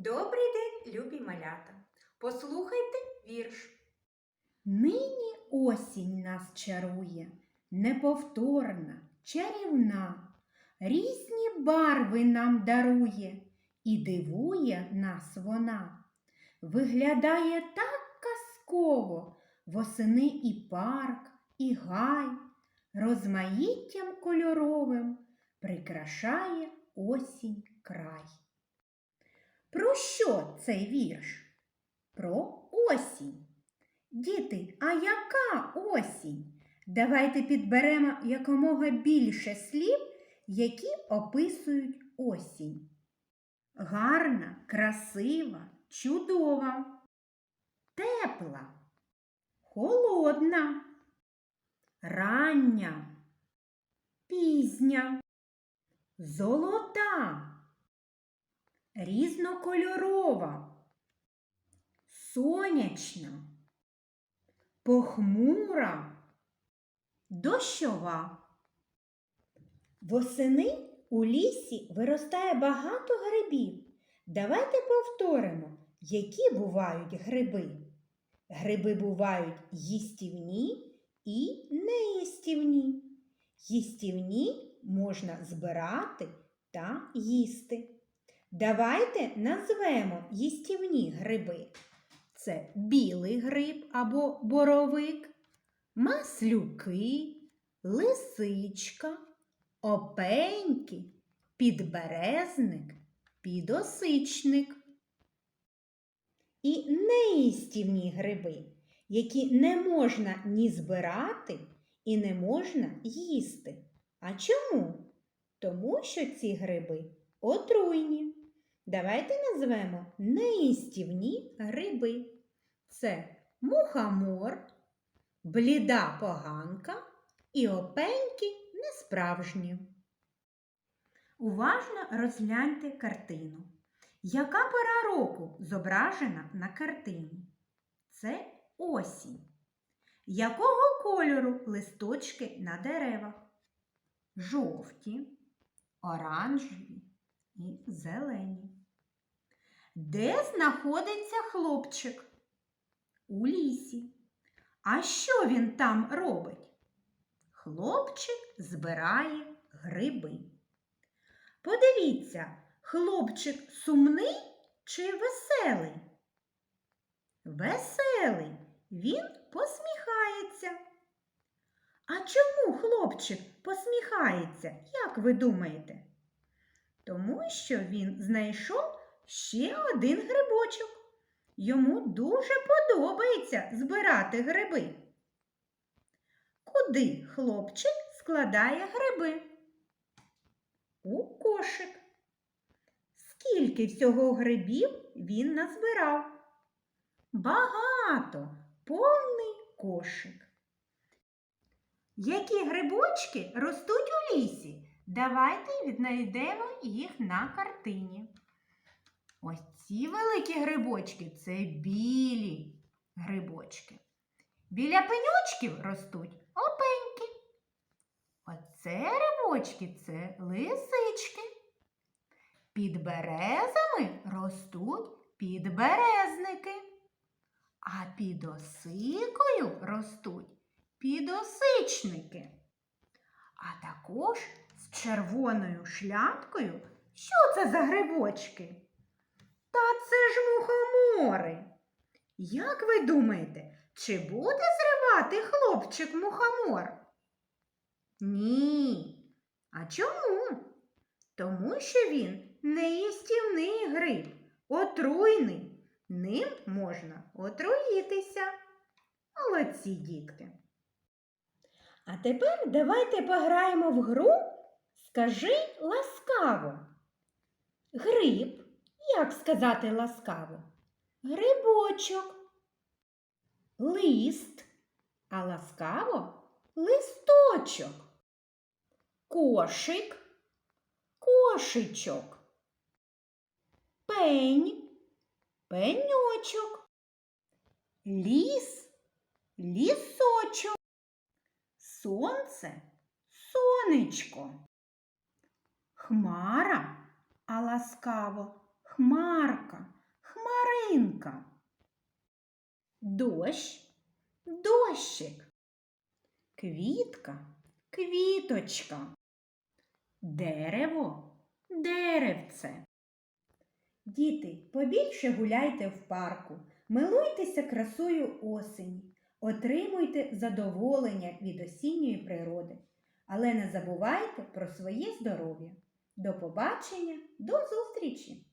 Добрий день, любі малята. Послухайте вірш. Нині осінь нас чарує, неповторна, чарівна, різні барви нам дарує, і дивує нас вона. Виглядає так казково восени і парк, і гай, розмаїттям кольоровим прикрашає осінь край. Про що цей вірш? Про осінь. Діти, а яка осінь? Давайте підберемо якомога більше слів, які описують осінь. Гарна, красива, чудова, тепла, холодна, рання, пізня, золота, різнокольорова, сонячна похмура, дощова. Восени у лісі виростає багато грибів. Давайте повторимо, які бувають гриби. Гриби бувають їстівні і неїстівні. Їстівні можна збирати та їсти. Давайте назвемо їстівні гриби. Це білий гриб або боровик, маслюки, лисичка, опеньки, підберезник, підосичник. І неїстівні гриби, які не можна ні збирати і не можна їсти. А чому? Тому що ці гриби отруйні. Давайте назвемо неїстівні гриби. Це мухомор, бліда поганка і опеньки несправжні. Уважно розгляньте картину. Яка пора року зображена на картині? Це осінь. Якого кольору листочки на деревах? Жовті, оранжеві і зелені. Де знаходиться хлопчик? У лісі. А що він там робить? Хлопчик збирає гриби. Подивіться, хлопчик сумний чи веселий? Веселий, він посміхається. А чому хлопчик посміхається, як ви думаєте? Тому що він знайшов ще один грибочок. Йому дуже подобається збирати гриби. Куди хлопчик складає гриби? У кошик. Скільки всього грибів він назбирав? Багато, повний кошик. Які грибочки ростуть у лісі? Давайте віднайдемо їх на картині. Ось ці великі грибочки це білі грибочки. Біля пеньочків ростуть опеньки. Оце грибочки це лисички. Під березами ростуть підберезники. А під осикою ростуть підосичники. А також з червоною шляпкою. Що це за грибочки? Та це ж мухомори. Як ви думаєте, чи буде зривати хлопчик мухомор? Ні. А чому? Тому що він неїстівний гриб, отруйний. Ним можна отруїтися. Молодці дітки. А тепер давайте пограємо в гру Скажи ласкаво. Гриб, як сказати ласкаво? Грибочок. Лист, а ласкаво листочок. Кошик, кошичок. Пень, пеньочок. Ліс, лісочок. Сонце, сонечко. Хмара, а ласкаво хмарка. хмаринка. Дощ дощик. Квітка квіточка. Дерево деревце. Діти, побільше гуляйте в парку, милуйтеся красою осені, отримуйте задоволення від осінньої природи. Але не забувайте про своє здоров'я. До побачення, до зустрічі!